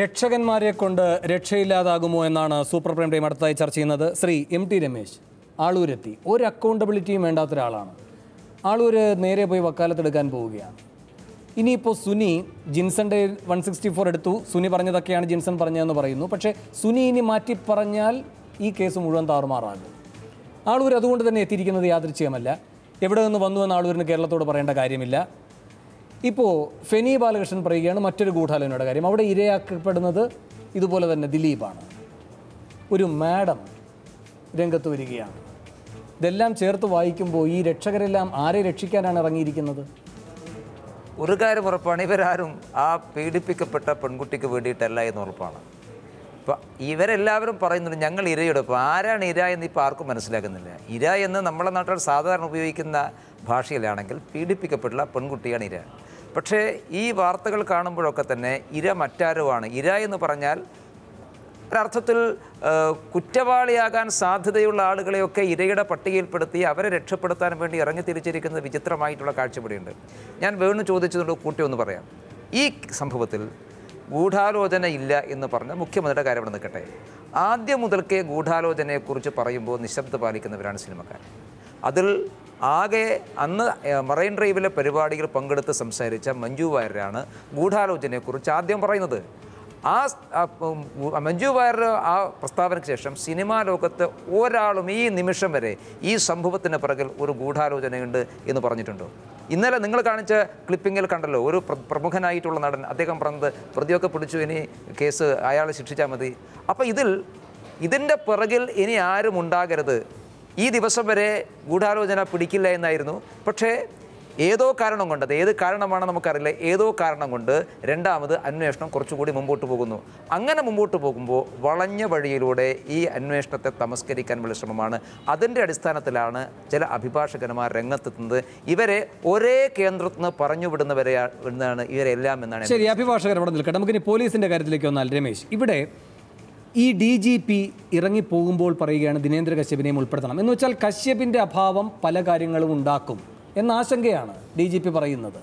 രക്ഷകന്മാരെ കൊണ്ട് രക്ഷയില്ലാതാകുമോ എന്നാണ് super prime time അടുത്തായി ചർച്ച ചെയ്യുന്നത്. ശ്രീ എം ടി രമേശ് ആളൂരെത്തി. ഒരു അക്കൗണ്ടബിലിറ്റിയും വേണ്ടാത്ത ഒരാളാണ് ആളൂര് നേരെ പോയി വക്കാലത്തെടുക്കാൻ പോവുകയാണ്. ഇനിയിപ്പോൾ സുനി ജിൻസന്റെ വൺ സിക്സ്റ്റി ഫോർ എടുത്തു. സുനി പറഞ്ഞതൊക്കെയാണ് ജിൻസൺ പറഞ്ഞതെന്ന് പറയുന്നു. പക്ഷേ സുനി ഇനി മാറ്റി പറഞ്ഞാൽ ഈ കേസ് മുഴുവൻ താറുമാറാകും. ആളൂർ അതുകൊണ്ട് തന്നെ എത്തിയിരിക്കുന്നത് യാദൃച്ഛികമല്ല. എവിടെ നിന്ന് വന്നു എന്ന് ആളൂരിന് കേരളത്തോട് പറയേണ്ട കാര്യമില്ല. ഇപ്പോൾ ഫെനി ബാലകൃഷ്ണൻ പറയുകയാണ് മറ്റൊരു ഗൂഢാലോചനയുടെ കാര്യം. അവിടെ ഇരയാക്കപ്പെടുന്നത് ഇതുപോലെ തന്നെ ദിലീപാണ്. ഒരു മാഡം രംഗത്ത് വരികയാണ്. ഇതെല്ലാം ചേർത്ത് വായിക്കുമ്പോൾ ഈ രക്ഷകരെല്ലാം ആരെ രക്ഷിക്കാനാണ് ഇറങ്ങിയിരിക്കുന്നത്? ഒരു കാര്യം ഉറപ്പാണ് ഇവരാരും ആ പീഡിപ്പിക്കപ്പെട്ട പെൺകുട്ടിക്ക് വേണ്ടിയിട്ടല്ല എന്ന് ഉറപ്പാണ്. ഇപ്പം ഇവരെല്ലാവരും പറയുന്നുണ്ട് ഞങ്ങൾ ഇരയെടുപ്പ് ആരാണ് ഇര എന്ന് ഇപ്പോൾ ആർക്കും മനസ്സിലാക്കുന്നില്ല. ഇര എന്ന് നമ്മളെ നാട്ടിൽ സാധാരണ ഉപയോഗിക്കുന്ന ഭാഷയിലാണെങ്കിൽ പീഡിപ്പിക്കപ്പെട്ടുള്ള പെൺകുട്ടിയാണ് ഇര. പക്ഷേ ഈ വാർത്തകൾ കാണുമ്പോഴൊക്കെ തന്നെ ഇര മറ്റാരുമാണ്. ഇര എന്ന് പറഞ്ഞാൽ ഒരർത്ഥത്തിൽ കുറ്റവാളിയാകാൻ സാധ്യതയുള്ള ആളുകളെയൊക്കെ ഇരയുടെ പട്ടികയിൽപ്പെടുത്തി അവരെ രക്ഷപ്പെടുത്താൻ വേണ്ടി ഇറങ്ങി തിരിച്ചിരിക്കുന്ന വിചിത്രമായിട്ടുള്ള കാഴ്ചപ്പാടുണ്ട് ഞാൻ വേണു ചോദിച്ചതുകൊണ്ട് കൂട്ടി ഒന്ന് പറയാം. ഈ സംഭവത്തിൽ ഗൂഢാലോചന ഇല്ല എന്ന് പറഞ്ഞ മുഖ്യമന്ത്രിയുടെ കാര്യം ഇവിടെ നിൽക്കട്ടെ. ആദ്യം മുതൽക്കേ ഗൂഢാലോചനയെക്കുറിച്ച് പറയുമ്പോൾ നിശബ്ദ പാലിക്കുന്നവരാണ് സിനിമക്കാർ. അതിൽ ആകെ അന്ന് മറൈൻ ഡ്രൈവിലെ പരിപാടിയിൽ പങ്കെടുത്ത് സംസാരിച്ച മഞ്ജു വാര്യരാണ് ഗൂഢാലോചനയെക്കുറിച്ച് ആദ്യം പറയുന്നത്. ആ മഞ്ജു വാര്യർ ആ പ്രസ്താവനയ്ക്ക് ശേഷം സിനിമാ ലോകത്ത് ഒരാളും ഈ നിമിഷം വരെ ഈ സംഭവത്തിന് പിറകിൽ ഒരു ഗൂഢാലോചനയുണ്ട് എന്ന് പറഞ്ഞിട്ടുണ്ടോ? ഇന്നലെ നിങ്ങൾ കാണിച്ച ക്ലിപ്പിങ്ങിൽ കണ്ടല്ലോ ഒരു പ്രമുഖനായിട്ടുള്ള നടൻ അദ്ദേഹം പറഞ്ഞത് പ്രതിയൊക്കെ പിടിച്ചു ഇനി കേസ് അയാളെ ശിക്ഷിച്ചാൽ മതി. അപ്പോൾ ഇതിൽ ഇതിന്റെ പിറകിൽ ഇനി ആരും ഉണ്ടാകരുത്. ഈ ദിവസം വരെ ഗൂഢാലോചന പിടിക്കില്ല എന്നായിരുന്നു. പക്ഷേ ഏതോ കാരണം കൊണ്ട് അത് ഏത് കാരണമാണ് നമുക്കറിയില്ല. ഏതോ കാരണം കൊണ്ട് രണ്ടാമത് അന്വേഷണം കുറച്ചുകൂടി മുമ്പോട്ട് പോകുന്നു. അങ്ങനെ മുമ്പോട്ട് പോകുമ്പോൾ വളഞ്ഞ വഴിയിലൂടെ ഈ അന്വേഷണത്തെ തമസ്കരിക്കാനുള്ള ശ്രമമാണ്. അതിന്റെ അടിസ്ഥാനത്തിലാണ് ചില അഭിഭാഷകന്മാർ രംഗത്തെത്തുന്നത്. ഇവരെ ഒരേ കേന്ദ്രത്തിൽ നിന്ന് പറഞ്ഞു വിടുന്നവരെ എന്നാണ് ഇവരെല്ലാം എന്നാണ് ശരി അഭിഭാഷകർ അവിടെ നിൽക്കട്ടെ. നമുക്കിനി പോലീസിന്റെ കാര്യത്തിലേക്ക് വന്നാൽ രമേശ്. ഇവിടെ ഈ ഡി ജി പി ഇറങ്ങിപ്പോകുമ്പോൾ പറയുകയാണ് ദിനേന്ദ്ര കശ്യപിനെയും ഉൾപ്പെടുത്തണം. എന്ന് വെച്ചാൽ കശ്യപിന്റെ അഭാവം പല കാര്യങ്ങളും ഉണ്ടാക്കും. എന്ന ആശങ്കയാണ് ഡി ജി പി പറയുന്നത്.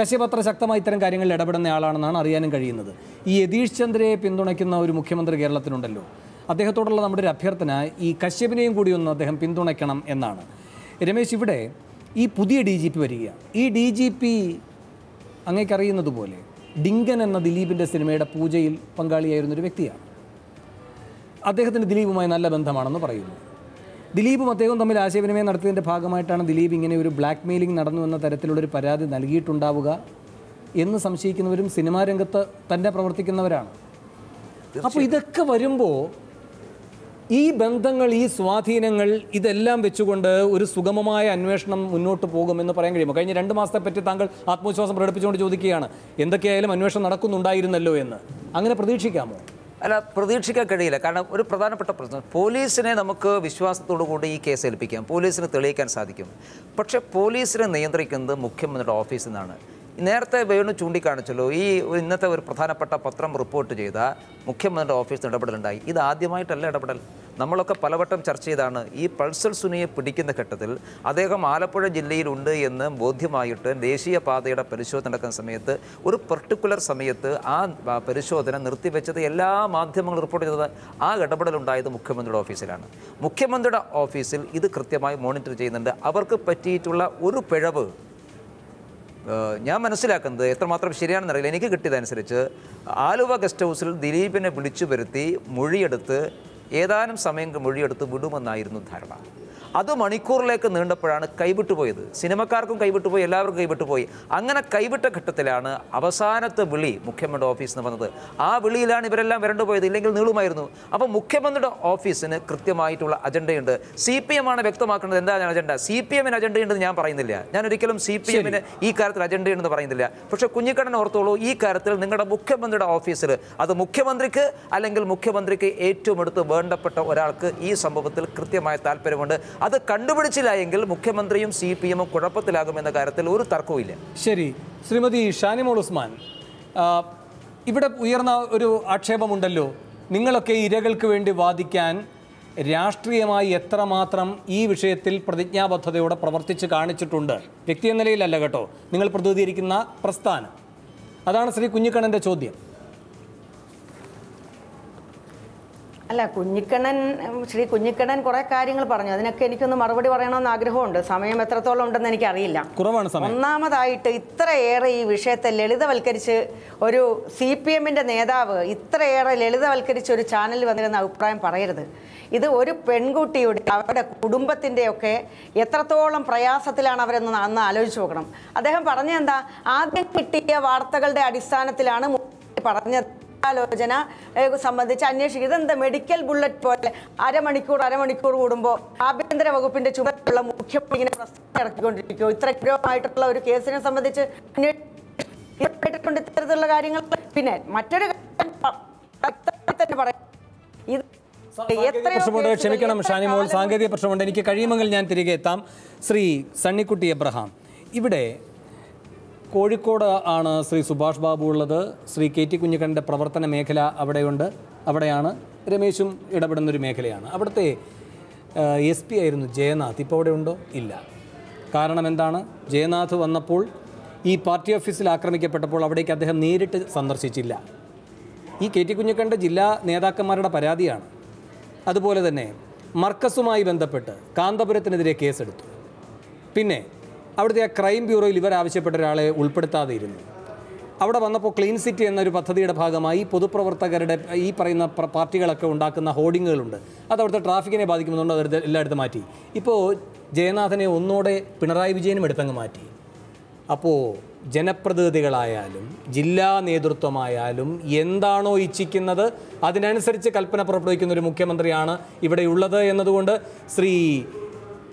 കശ്യപ് അത്ര ശക്തമായി ഇത്തരം കാര്യങ്ങളിൽ ഇടപെടുന്ന ആളാണെന്നാണ് അറിയാനും കഴിയുന്നത്. ഈ യതീഷ് ചന്ദ്രയെ പിന്തുണയ്ക്കുന്ന ഒരു മുഖ്യമന്ത്രി കേരളത്തിനുണ്ടല്ലോ. അദ്ദേഹത്തോടുള്ള നമ്മുടെ ഒരു അഭ്യർത്ഥന ഈ കശ്യപിനെയും കൂടി ഒന്ന് അദ്ദേഹം പിന്തുണയ്ക്കണം എന്നാണ്. രമേശ് ഇവിടെ ഈ പുതിയ ഡി ജി പി വരികയാണ് ഈ ഡി ജി പി അങ്ങേക്കറിയുന്നതുപോലെ ഡിങ്കൻ എന്ന ദിലീപിന്റെ സിനിമയുടെ പൂജയിൽ പങ്കാളിയായിരുന്നൊരു വ്യക്തിയാണ്. അദ്ദേഹത്തിന് ദിലീപുമായി നല്ല ബന്ധമാണെന്ന് പറയുന്നു. ദിലീപും അദ്ദേഹവും തമ്മിൽ ആശയവിനിമയം നടത്തിയതിന്റെ ഭാഗമായിട്ടാണ് ദിലീപ് ഇങ്ങനെ ഒരു ബ്ലാക്ക് മെയിലിംഗ് നടന്നു എന്ന തരത്തിലുള്ളൊരു പരാതി നൽകിയിട്ടുണ്ടാവുക എന്ന് സംശയിക്കുന്നവരും സിനിമാ രംഗത്ത് തന്നെ പ്രവർത്തിക്കുന്നവരാണ്. അപ്പോൾ ഇതൊക്കെ വരുമ്പോൾ ഈ ബന്ധങ്ങൾ ഈ സ്വാധീനങ്ങൾ ഇതെല്ലാം വെച്ചുകൊണ്ട് ഒരു സുഗമമായ അന്വേഷണം മുന്നോട്ട് പോകുമെന്ന് പറയാൻ കഴിയുമോ? കഴിഞ്ഞ രണ്ട് മാസത്തെ പറ്റി താങ്കൾ ആത്മവിശ്വാസം പ്രകടിപ്പിച്ചുകൊണ്ട് ചോദിക്കുകയാണ് എന്തൊക്കെയായാലും അന്വേഷണം നടക്കുന്നുണ്ടായിരുന്നല്ലോ എന്ന്. അങ്ങനെ പ്രതീക്ഷിക്കാമോ? അല്ല പ്രതീക്ഷിക്കാൻ കഴിയില്ല. കാരണം ഒരു പ്രധാനപ്പെട്ട പ്രശ്നം. പോലീസിനെ നമുക്ക് വിശ്വാസത്തോടു കൂടി ഈ കേസ് ഏൽപ്പിക്കാം. പോലീസിന് തെളിയിക്കാൻ സാധിക്കും. പക്ഷേ പോലീസിനെ നിയന്ത്രിക്കുന്നത് മുഖ്യമന്ത്രിയുടെ ഓഫീസിൽ നിന്നാണ്. നേരത്തെ വേണു ചൂണ്ടിക്കാണിച്ചല്ലോ ഈ ഇന്നത്തെ ഒരു പ്രധാനപ്പെട്ട പത്രം റിപ്പോർട്ട് ചെയ്ത മുഖ്യമന്ത്രിയുടെ ഓഫീസിൽ ഇടപെടലുണ്ടായി. ഇത് ആദ്യമായിട്ടല്ല ഇടപെടൽ. നമ്മളൊക്കെ പലവട്ടം ചർച്ച ചെയ്താണ് ഈ പൾസൽ സുനിയെ പിടിക്കുന്ന ഘട്ടത്തിൽ അദ്ദേഹം ആലപ്പുഴ ജില്ലയിലുണ്ട് എന്ന് ബോധ്യമായിട്ട് ദേശീയ പാതയുടെ പരിശോധന നടക്കുന്ന സമയത്ത് ഒരു പെർട്ടിക്കുലർ സമയത്ത് ആ പരിശോധന നിർത്തിവെച്ചത് എല്ലാ മാധ്യമങ്ങളും റിപ്പോർട്ട് ചെയ്തത് ആ ഇടപെടലുണ്ടായത് മുഖ്യമന്ത്രിയുടെ ഓഫീസിലാണ്. മുഖ്യമന്ത്രിയുടെ ഓഫീസിൽ ഇത് കൃത്യമായി മോണിറ്റർ ചെയ്യുന്നുണ്ട്. അവർക്ക് പറ്റിയിട്ടുള്ള ഒരു പിഴവ് ഞാൻ മനസ്സിലാക്കുന്നത് എത്രമാത്രം ശരിയാണെന്നറിയില്ല എനിക്ക് കിട്ടിയതനുസരിച്ച് ആലുവ ഗസ്റ്റ് ഹൗസിൽ ദിലീപിനെ വിളിച്ചു വരുത്തി മൊഴിയെടുത്ത് ഏതാനും സമയം മൊഴിയെടുത്ത് വിടുമെന്നായിരുന്നു ധാരണ. അത് മണിക്കൂറിലേക്ക് നീണ്ടപ്പോഴാണ് കൈവിട്ടു പോയത്. സിനിമക്കാർക്കും കൈവിട്ടു പോയി എല്ലാവർക്കും കൈവിട്ടു പോയി. അങ്ങനെ കൈവിട്ട ഘട്ടത്തിലാണ് അവസാനത്തെ വിളി മുഖ്യമന്ത്രിയുടെ ഓഫീസിൽ നിന്ന് വന്നത്. ആ വിളിയിലാണ് ഇവരെല്ലാം വരണ്ടു പോയത് ഇല്ലെങ്കിൽ നീളുമായിരുന്നു. അപ്പോൾ മുഖ്യമന്ത്രിയുടെ ഓഫീസിന് കൃത്യമായിട്ടുള്ള അജണ്ടയുണ്ട്. സി പി എം ആണ് വ്യക്തമാക്കുന്നത് എന്താണ് അജണ്ട? സി പി എമ്മിന് അജണ്ടയുണ്ടെന്ന് ഞാൻ പറയുന്നില്ല. ഞാൻ ഒരിക്കലും സി പി എമ്മിന് ഈ കാര്യത്തിൽ അജണ്ടയുണ്ടെന്ന് പറയുന്നില്ല. പക്ഷേ കുഞ്ഞിക്കണ്ണൻ ഓർത്തോളൂ ഈ കാര്യത്തിൽ നിങ്ങളുടെ മുഖ്യമന്ത്രിയുടെ ഓഫീസിൽ അത് മുഖ്യമന്ത്രിക്ക് അല്ലെങ്കിൽ മുഖ്യമന്ത്രിക്ക് ഏറ്റവും അടുത്ത് വേണ്ടപ്പെട്ട ഒരാൾക്ക് ഈ സംഭവത്തിൽ കൃത്യമായ താല്പര്യമുണ്ട്. അത് കണ്ടുപിടിച്ചില്ല എങ്കിൽ മുഖ്യമന്ത്രിയും സി പി എമ്മും കുഴപ്പത്തിലാകുമെന്ന കാര്യത്തിൽ ഒരു തർക്കവുമില്ല ശരി. ശ്രീമതി ഷാനിമോൾ ഉസ്മാൻ ഇവിടെ ഉയർന്ന ഒരു ആക്ഷേപമുണ്ടല്ലോ. നിങ്ങളൊക്കെ ഇരകൾക്ക് വേണ്ടി വാദിക്കാൻ രാഷ്ട്രീയമായി എത്രമാത്രം ഈ വിഷയത്തിൽ പ്രതിജ്ഞാബദ്ധതയോടെ പ്രവർത്തിച്ച് കാണിച്ചിട്ടുണ്ട്. വ്യക്തി എന്ന നിലയിലല്ല കേട്ടോ. നിങ്ങൾ പ്രതിനിധീകരിക്കുന്ന പ്രസ്ഥാനം. അതാണ് ശ്രീ കുഞ്ഞിക്കണ്ണന്റെ ചോദ്യം. അല്ല കുഞ്ഞിക്കണ്ണൻ ശ്രീ കുഞ്ഞിക്കണ്ണൻ കുറെ കാര്യങ്ങൾ പറഞ്ഞു. അതിനൊക്കെ എനിക്കൊന്ന് മറുപടി പറയണമെന്ന് ആഗ്രഹമുണ്ട്. സമയം എത്രത്തോളം ഉണ്ടെന്ന് എനിക്കറിയില്ല. കുറവാണ് ഒന്നാമതായിട്ട് ഇത്രയേറെ ഈ വിഷയത്തെ ലളിതവൽക്കരിച്ച് ഒരു സി പി എമ്മിന്റെ നേതാവ് ഇത്രയേറെ ലളിതവൽക്കരിച്ച് ഒരു ചാനലിൽ വന്നിരുന്ന അഭിപ്രായം പറയരുത്. ഇത് ഒരു പെൺകുട്ടിയുടെ അവരുടെ കുടുംബത്തിന്റെയൊക്കെ എത്രത്തോളം പ്രയാസത്തിലാണ് അവരെന്ന് അന്ന് ആലോചിച്ച് നോക്കണം. അദ്ദേഹം പറഞ്ഞെന്താ ആദ്യം കിട്ടിയ വാർത്തകളുടെ അടിസ്ഥാനത്തിലാണ് പറഞ്ഞത്. ആലോചന സംബന്ധിച്ച് അന്വേഷിക്കുന്നത് എന്താ? മെഡിക്കൽ ബുള്ളറ്റ് പോലെ അരമണിക്കൂർ അരമണിക്കൂർ കൂടുമ്പോൾ ആഭ്യന്തര വകുപ്പിന്റെ ചുമതലയുള്ള മുഖ്യമന്ത്രി ഇങ്ങനെ പ്രസ്താവന ഇറക്കിക്കൊണ്ടിരിക്കുമോ ഇത്ര ഗൗരവമായിട്ടുള്ള ഒരു കേസിനെ സംബന്ധിച്ച് ഇത്തരത്തിലുള്ള കാര്യങ്ങൾ. പിന്നെ മറ്റൊരു തന്നെ പറയാം. ഇത് എത്രയോ പ്രശ്നമുണ്ട്. കേസുകൾ, ക്ഷമിക്കണം എത്ര ഷാനിമോൾ സാങ്കേതിക പ്രശ്നമുണ്ട്. എനിക്ക് കഴിയുമെങ്കിൽ ഞാൻ തിരികെ എത്താം. ശ്രീ സണ്ണിക്കുട്ടി എബ്രഹാം. ഇവിടെ കോഴിക്കോട് ആണ് ശ്രീ സുഭാഷ് ബാബു ഉള്ളത്. ശ്രീ കെ ടി കുഞ്ഞിക്കണ്ണന്റെ പ്രവർത്തന മേഖല അവിടെയുണ്ട്. അവിടെയാണ് രമേശും ഇടപെടുന്നൊരു മേഖലയാണ്. അവിടുത്തെ എസ് പി ആയിരുന്നു ജയനാഥ്. ഇപ്പോൾ അവിടെ ഉണ്ടോ? ഇല്ല. കാരണം എന്താണ്? ജയനാഥ് വന്നപ്പോൾ ഈ പാർട്ടി ഓഫീസിൽ ആക്രമിക്കപ്പെട്ടപ്പോൾ അവിടേക്ക് അദ്ദേഹം നേരിട്ട് സന്ദർശിച്ചില്ല. ഈ കെ ടി കുഞ്ഞിക്കണ്ട ജില്ലാ നേതാക്കന്മാരുടെ പരാതിയാണ്. അതുപോലെ തന്നെ മർക്കസുമായി ബന്ധപ്പെട്ട് കാന്തപുരത്തിനെതിരെ കേസെടുത്തു. പിന്നെ അവിടുത്തെ ആ ക്രൈം ബ്യൂറോയിൽ ഇവർ ആവശ്യപ്പെട്ട ഒരാളെ ഉൾപ്പെടുത്താതെ ഇരുന്നു അവിടെ വന്നപ്പോൾ ക്ലീൻ സിറ്റി എന്നൊരു പദ്ധതിയുടെ ഭാഗമായി പൊതുപ്രവർത്തകരുടെ ഈ പറയുന്ന പാർട്ടികളൊക്കെ ഉണ്ടാക്കുന്ന ഹോർഡിങ്ങുകളുണ്ട് അത് അവിടുത്തെ ട്രാഫിക്കിനെ ബാധിക്കുന്നുണ്ട് അവരുടെ എല്ലായിടത്തും മാറ്റി. ഇപ്പോൾ ജയനാഥനെ ഒന്നോടെ പിണറായി വിജയനും എടുത്തങ്ങ് മാറ്റി. അപ്പോൾ ജനപ്രതിനിധികളായാലും ജില്ലാ നേതൃത്വമായാലും എന്താണോ ഇച്ഛിക്കുന്നത് അതിനനുസരിച്ച് കൽപ്പന പുറപ്പെടുവിക്കുന്ന ഒരു മുഖ്യമന്ത്രിയാണ് ഇവിടെയുള്ളത് എന്നതുകൊണ്ട് ശ്രീ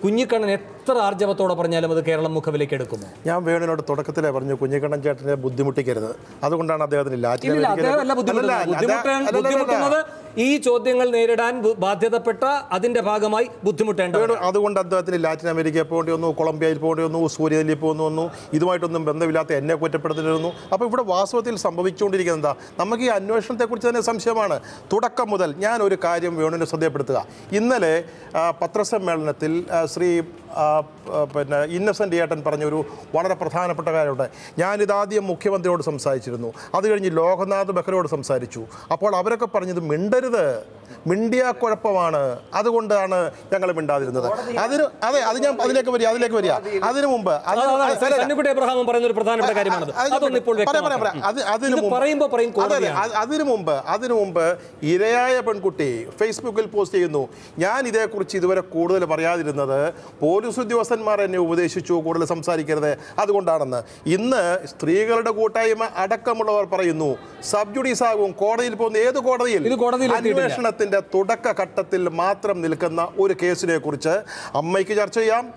കുഞ്ഞിക്കണ്ണൻ എത്ര ആർജവത്തോടെ പറഞ്ഞാലും അത് കേരളം മുഖവിലേക്ക് എടുക്കുമോ? ഞാൻ വേണുവിനോട് തുടക്കത്തിലേ പറഞ്ഞു കുഞ്ഞിക്കണ്ണൻ ചേട്ടനെ ബുദ്ധിമുട്ടിക്കരുത്. അതുകൊണ്ടാണ് അദ്ദേഹത്തിന് ലാറ്റിൻ ഈ ചോദ്യങ്ങൾ നേരിടാൻ ബാധ്യതപ്പെട്ട അതിന്റെ ഭാഗമായി ബുദ്ധിമുട്ടേണ്ടത് അതുകൊണ്ട് അദ്ദേഹത്തിന് ലാറ്റിൻ അമേരിക്കയിൽ പോകേണ്ടി വന്നു കൊളംബിയയിൽ പോകേണ്ടി വന്നു സൂര്യനെല്ലിൽ പോകുന്നു വന്നു ഇതുമായിട്ടൊന്നും ബന്ധമില്ലാത്ത എന്നെ കുറ്റപ്പെടുത്തിയിരുന്നു അപ്പോൾ ഇവിടെ വാസ്തവത്തിൽ സംഭവിച്ചുകൊണ്ടിരിക്കുന്നത് എന്താ? നമുക്ക് ഈ അന്വേഷണത്തെക്കുറിച്ച് തന്നെ സംശയമാണ്. തുടക്കം മുതൽ ഞാൻ ഒരു കാര്യം വേണുവിനെ ശ്രദ്ധപ്പെടുത്തുക ഇന്നലെ പത്രസമ്മേളനത്തിൽ ശ്രീ പിന്നെ ഇന്നസെന്റ് ഏട്ടൻ പറഞ്ഞൊരു വളരെ പ്രധാനപ്പെട്ട കാര്യമുണ്ട്. ഞാനിതാദ്യം മുഖ്യമന്ത്രിയോട് സംസാരിച്ചിരുന്നു. അത് കഴിഞ്ഞ് ലോകനാഥ് ബെഹ്റയോട് സംസാരിച്ചു. അപ്പോൾ അവരൊക്കെ പറഞ്ഞത് മിണ്ടരുത് മിണ്ടിയ കുഴപ്പമാണ്. അതുകൊണ്ടാണ് ഞങ്ങൾ മിണ്ടാതിരുന്നത്. അതിന് അതെ അത് ഞാൻ അതിലേക്ക് വരിക അതിലേക്ക് വരിക. അതിനു മുമ്പ് അതിന് മുമ്പ്. അതിനു മുമ്പ് ഇരയായ പെൺകുട്ടി ഫേസ്ബുക്കിൽ പോസ്റ്റ് ചെയ്യുന്നു. ഞാൻ ഇതേക്കുറിച്ച് ഇതുവരെ കൂടുതൽ പറയാതിരുന്നത് പോലീസ് ഉദ്യോഗസ്ഥന്മാർ എന്നെ ഉപദേശിച്ചു കൂടുതൽ സംസാരിക്കരുത്. അതുകൊണ്ടാണെന്ന്. ഇന്ന് സ്ത്രീകളുടെ കൂട്ടായ്മ അടക്കമുള്ളവർ പറയുന്നു സബ് ജുഡീസ് ആകും കോടതിയിൽ പോകുന്ന ഏത് കോടതിയിൽ. അന്വേഷണത്തിന്റെ തുടക്കഘട്ടത്തിൽ മാത്രം നിൽക്കുന്ന ഒരു കേസിനെ കുറിച്ച് അമ്മയ്ക്ക് ചർച്ച ചെയ്യാം.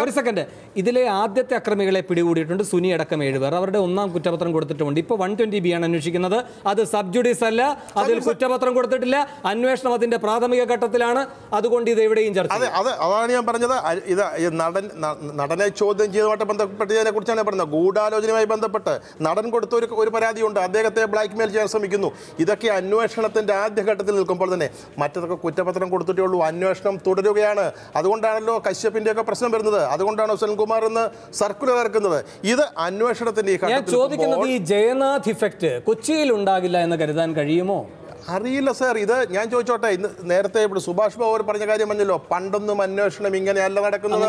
ഒരു- സെക്കൻഡ്, ഇതിലെ ആദ്യത്തെ അക്രമികളെ പിടികൂടിയിട്ടുണ്ട് സുനി അടക്കം ഏഴുപേർ. അവരുടെ ഒന്നാം കുറ്റപത്രം കൊടുത്തിട്ടുണ്ട് ഇപ്പോൾ വൺ ട്വന്റി ബി ആണ് അന്വേഷിക്കുന്നത്. അത് സബ് ജുഡീസ് അല്ല. അതിൽ കുറ്റപത്രം കൊടുത്തിട്ടില്ല. അന്വേഷണം അതിന്റെ പ്രാഥമിക ഘട്ടത്തിലാണ്. അതുകൊണ്ട് ഇത് എവിടെയും ചർച്ച അതെ അതാണ് ഞാൻ പറഞ്ഞത്. ഇത് നടൻ നടനെ ചോദ്യം ചെയ്തതുമായിട്ട് ബന്ധപ്പെട്ടതിനെ കുറിച്ചാണ് ഞാൻ പറഞ്ഞത്. ഗൂഢാലോചനയുമായി ബന്ധപ്പെട്ട് നടൻ കൊടുത്ത ഒരു പരാതിയുണ്ട്. അദ്ദേഹത്തെ ബ്ലാക്ക് മെയിൽ ചെയ്യാൻ ശ്രമിക്കുന്നു. ഇതൊക്കെ അന്വേഷണത്തിന്റെ ആദ്യഘട്ടത്തിൽ നിൽക്കുമ്പോൾ തന്നെ മറ്റതൊക്കെ കുറ്റപത്രം കൊടുത്തിട്ടേ ഉള്ളൂ. അന്വേഷണം തുടരുകയാണ്. അതുകൊണ്ടാണല്ലോ കശ്യപ്പിന്റെ ഒക്കെ പ്രശ്നം വരുന്നത്. അതുകൊണ്ടാണ് സുനിൽകുമാർ എന്ന് സർക്കുലർ ഇറക്കുന്നത്. ഇത് അന്വേഷണത്തിന്റെ ഈ ചോദിക്കുന്നത് ഈ ജയനാഥ് ഇഫക്റ്റ് കൊച്ചിയിൽ ഉണ്ടാകില്ല എന്ന് കരുതാൻ കഴിയുമോ? അറിയില്ല സാർ. ഇത് ഞാൻ ചോദിച്ചോട്ടെ ഇന്ന് നേരത്തെ ഇവിടെ സുഭാഷ് ബാബു പറഞ്ഞ കാര്യം പറഞ്ഞല്ലോ പണ്ടൊന്നും അന്വേഷണം ഇങ്ങനെയല്ല നടക്കുന്നത്.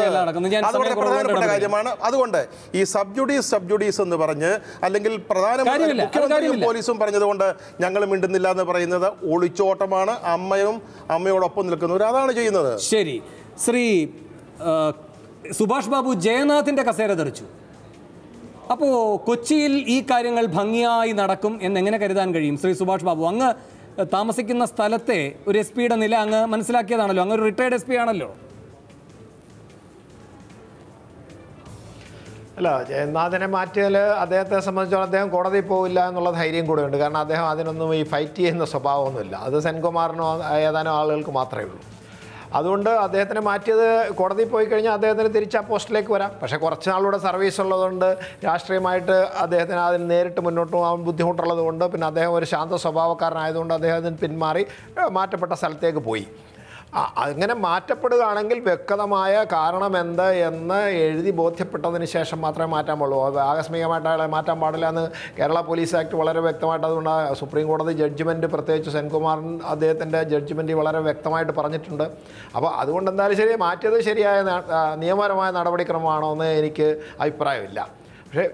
അത് വളരെ പ്രധാനപ്പെട്ട കാര്യമാണ് അതുകൊണ്ട് ഈ സബ് ജുഡീസ് സബ് ജുഡീസ് എന്ന് പറഞ്ഞ് അല്ലെങ്കിൽ പ്രധാനമന്ത്രി മുഖ്യമന്ത്രിയും പോലീസും പറഞ്ഞതുകൊണ്ട് ഞങ്ങൾ മിണ്ടുന്നില്ല എന്ന് പറയുന്നത് ഒളിച്ചോട്ടമാണ്. അമ്മയും അമ്മയോടൊപ്പം നിൽക്കുന്നവർ അതാണ് ചെയ്യുന്നത്. ശരി. ശ്രീ സുഭാഷ് ബാബു ജയനാഥിന്റെ കസേര തെറിച്ചു അപ്പോ കൊച്ചിയിൽ ഈ കാര്യങ്ങൾ ഭംഗിയായി നടക്കും എന്നെങ്ങനെ കരുതാൻ കഴിയും? ശ്രീ സുഭാഷ് ബാബു അങ്ങ് താമസിക്കുന്ന സ്ഥലത്തെ ഒരു എസ് പിയുടെ നില അങ്ങ് മനസ്സിലാക്കിയതാണല്ലോ. അങ്ങ് ഒരു റിട്ടയർഡ് എസ് പി ആണല്ലോ. അല്ല ജയനാഥനെ മാറ്റിയാൽ അദ്ദേഹത്തെ സംബന്ധിച്ചോളം അദ്ദേഹം കോടതി പോവില്ല എന്നുള്ള ധൈര്യം കൂടെയുണ്ട്. കാരണം അദ്ദേഹം അതിനൊന്നും ഈ ഫൈറ്റ് ചെയ്യുന്ന സ്വഭാവമൊന്നുമില്ല. അത് സെൻകുമാറിനോ ഏതാനും ആളുകൾക്ക് മാത്രമേ ഉള്ളൂ. അതുകൊണ്ട് അദ്ദേഹത്തിനെ മാറ്റിയത് കോടതി പോയി കഴിഞ്ഞാൽ അദ്ദേഹത്തിന് തിരിച്ച് ആ പോസ്റ്റിലേക്ക് വരാം. പക്ഷേ കുറച്ച് നാളുകൂടെ സർവീസ് ഉള്ളതുകൊണ്ട് രാഷ്ട്രീയമായിട്ട് അദ്ദേഹത്തിന് അതിന് നേരിട്ട് മുന്നോട്ട് പോകാൻ ബുദ്ധിമുട്ടുള്ളതുകൊണ്ട് പിന്നെ അദ്ദേഹം ഒരു ശാന്ത സ്വഭാവക്കാരനായതുകൊണ്ട് അദ്ദേഹത്തിന് പിന്മാറി മാറ്റപ്പെട്ട സ്ഥലത്തേക്ക് പോയി. അങ്ങനെ മാറ്റപ്പെടുകയാണെങ്കിൽ വ്യക്തമായ കാരണം എന്ത് എന്ന് എഴുതി ബോധ്യപ്പെട്ടതിന് ശേഷം മാത്രമേ മാറ്റാൻ പാടുള്ളൂ. അത് ആകസ്മികമായിട്ട് അയാളെ മാറ്റാൻ പാടില്ല എന്ന് കേരള പോലീസ് ആക്ട് വളരെ വ്യക്തമായിട്ട് അതുകൊണ്ട് സുപ്രീം കോടതി ജഡ്ജ്മെന്റ് പ്രത്യേകിച്ച് സെൻകുമാറിൻ അദ്ദേഹത്തിന്റെ ജഡ്ജ്മെന്റ് വളരെ വ്യക്തമായിട്ട് പറഞ്ഞിട്ടുണ്ട്. അപ്പോൾ അതുകൊണ്ട് എന്തായാലും ശരി മാറ്റിയത് ശരിയായ നിയമപരമായ നടപടിക്രമമാണോ എന്ന് എനിക്ക് അഭിപ്രായമില്ല. പക്ഷേ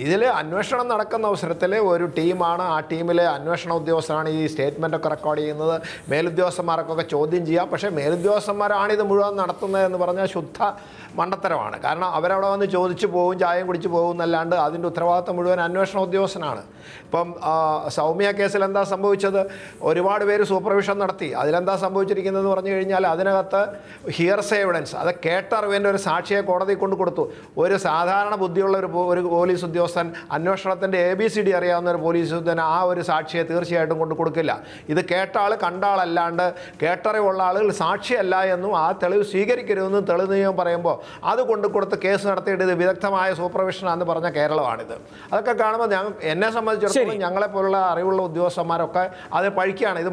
ഇതിൽ അന്വേഷണം നടക്കുന്ന അവസരത്തിൽ ഒരു ടീമാണ് ആ ടീമിലെ അന്വേഷണ ഉദ്യോഗസ്ഥരാണ് ഈ സ്റ്റേറ്റ്മെന്റൊക്കെ റെക്കോർഡ് ചെയ്യുന്നത്. മേലുദ്യോഗസ്ഥന്മാർക്കൊക്കെ ചോദ്യം ചെയ്യാം. പക്ഷേ മേലുദ്യോഗസ്ഥന്മാരാണ് ഇത് മുഴുവൻ നടത്തുന്നത് എന്ന് പറഞ്ഞാൽ ശുദ്ധ മണ്ടത്തരമാണ്. കാരണം അവരവിടെ വന്ന് ചോദിച്ചു പോകും ചായം കുടിച്ച് പോകും എന്നല്ലാണ്ട് അതിന്റെ ഉത്തരവാദിത്തം മുഴുവൻ അന്വേഷണ ഉദ്യോഗസ്ഥനാണ്. ഇപ്പം സൗമ്യ കേസിൽ എന്താ സംഭവിച്ചത്? ഒരുപാട് പേര് സൂപ്പർവിഷൻ നടത്തി. അതിലെന്താ സംഭവിച്ചിരിക്കുന്നതെന്ന് പറഞ്ഞു കഴിഞ്ഞാൽ അതിനകത്ത് ഹിയർസ് എവിഡൻസ് അത് കേട്ടറിവിന്റെ ഒരു സാക്ഷിയെ കോടതി കൊണ്ട് കൊടുത്തു ഒരു സാധാരണ ബുദ്ധിയുള്ള ഒരു ഒരു പോലീസ് ഉദ്യോഗസ്ഥൻ അന്വേഷണത്തിന്റെ എ ബി സി ഡി അറിയാവുന്ന ഒരു പോലീസ് ഉദ്യോഗസ്ഥൻ ആ ഒരു സാക്ഷിയെ തീർച്ചയായിട്ടും കൊണ്ട് കൊടുക്കില്ല. ഇത് കേട്ട ആൾ കണ്ട ആളല്ലാണ്ട് കേട്ടറിവുള്ള ആളുകൾ സാക്ഷിയല്ല എന്നും ആ തെളിവ് സ്വീകരിക്കരുതെന്നും തെളിവ് നിയമം പറയുമ്പോൾ അത് കൊണ്ടു കൊടുത്ത് കേസ് നടത്തിയിട്ട് ഇത് വിദഗ്ധമായ സൂപ്പർവിഷനാണെന്ന് പറഞ്ഞ കേരളമാണിത്. അതൊക്കെ കാണുമ്പോൾ ഞങ്ങൾ എന്നെ സംബന്ധിച്ചിടത്തോളം ഞങ്ങളെ പോലുള്ള അറിവുള്ള ഉദ്യോഗസ്ഥന്മാരൊക്കെ അത് പഴിക്കുകയാണ് ഇത്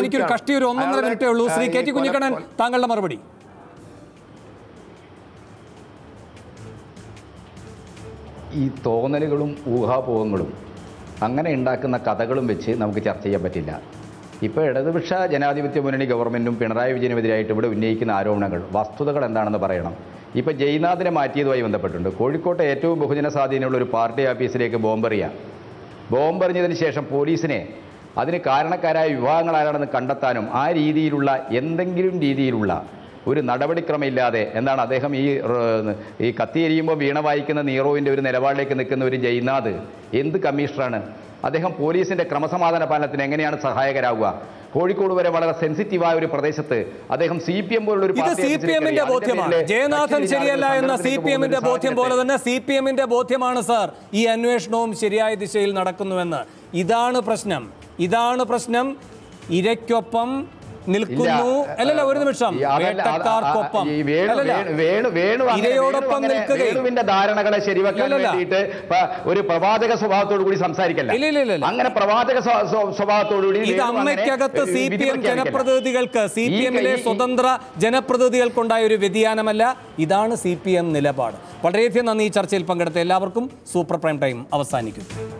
എനിക്കൊരു കഷ്ടി ഒരു ഒന്നൊന്നര അയാളുടെ, മിനിറ്റേ ഉള്ളൂ. ശ്രീ കെ ടി കുഞ്ഞിക്കണ്ണൻ താങ്കളുടെ മറുപടി. ഈ തോന്നലുകളും ഊഹാപോഹങ്ങളും അങ്ങനെ ഉണ്ടാക്കുന്ന കഥകളും വെച്ച് നമുക്ക് ചർച്ച ചെയ്യാൻ പറ്റില്ല. ഇപ്പോൾ ഇടതുപക്ഷ ജനാധിപത്യ മുന്നണി ഗവൺമെന്റും പിണറായി വിജയനെതിരായിട്ട് ഇവിടെ ഉന്നയിക്കുന്ന ആരോപണങ്ങൾ വസ്തുതകൾ എന്താണെന്ന് പറയണം. ഇപ്പോൾ ജയ്നാഥിനെ മാറ്റിയതുമായി ബന്ധപ്പെട്ടുണ്ട്. കോഴിക്കോട്ടെ ഏറ്റവും ബഹുജന സ്വാധീനമുള്ള ഒരു പാർട്ടി ഓഫീസിലേക്ക് ബോംബെറിയ. ബോംബെറിഞ്ഞതിന് ശേഷം പോലീസിനെ അതിന് കാരണക്കാരായ വിഭാഗങ്ങൾ ആരാണെന്ന് കണ്ടെത്താനും ആ രീതിയിലുള്ള എന്തെങ്കിലും രീതിയിലുള്ള ഒരു നടപടിക്രമമില്ലാതെ എന്താണ് അദ്ദേഹം ഈ ഈ കത്തിയെരിയുമ്പോൾ വീണ വായിക്കുന്ന നീറോവിന്റെ ഒരു നിലപാടിലേക്ക് നിൽക്കുന്ന ഒരു ജയ്നാഥ് എന്ത് കമ്മീഷണറാണ്? അദ്ദേഹം പോലീസിന്റെ ക്രമസമാധാന പാലനത്തിന് എങ്ങനെയാണ് സഹായകരാകുക കോഴിക്കോട് വരെ വളരെ സെൻസിറ്റീവായ ഒരു പ്രദേശത്ത് അദ്ദേഹം സി പി എം പോലുള്ള ഒരു പാർട്ടി സി പി എമ്മിന്റെ ബോധ്യമാണ്. ജയനാഥൻ ശരിയല്ല എന്ന സി പി എമ്മിന്റെ ബോധ്യം പോലെ തന്നെ സി പി എമ്മിന്റെ ബോധ്യമാണ് സാർ ഈ അന്വേഷണവും ശരിയായ ദിശയിൽ നടക്കുന്നുവെന്ന്. ഇതാണ് പ്രശ്നം. ഇതാണ് പ്രശ്നം. ഇരയ്ക്കൊപ്പം നിൽക്കുന്നു. അല്ലല്ല ഒരു നിമിഷം. വേട്ടക്കാർക്കൊപ്പം. ഇരയോടൊപ്പം വേണു അങ്ങനെ നിൽക്കുകയും. വേണുവിന്റെ ധാരണകളെ ശരിവെക്കാൻ വേണ്ടിയിട്ട് ഒരു പ്രവാചക സ്വഭാവത്തോടു കൂടി സംസാരിക്കല്ല. അങ്ങനെ പ്രവാചക സ്വ- സ്വ- കൂടി ഇത് അമ്മയ്ക്കകത്ത് സി പി എം ജനപ്രതിനിധികൾക്ക് സി പി എമ്മിലെ സ്വതന്ത്ര ജനപ്രതിനിധികൾക്കുണ്ടായ ഒരു വ്യതിയാനമല്ല ഇതാണ് സി പി എം നിലപാട്. വളരെയധികം നന്ദി ഈ ചർച്ചയിൽ പങ്കെടുത്ത എല്ലാവർക്കും സൂപ്പർ പ്രൈം ടൈം അവസാനിക്കുന്നു.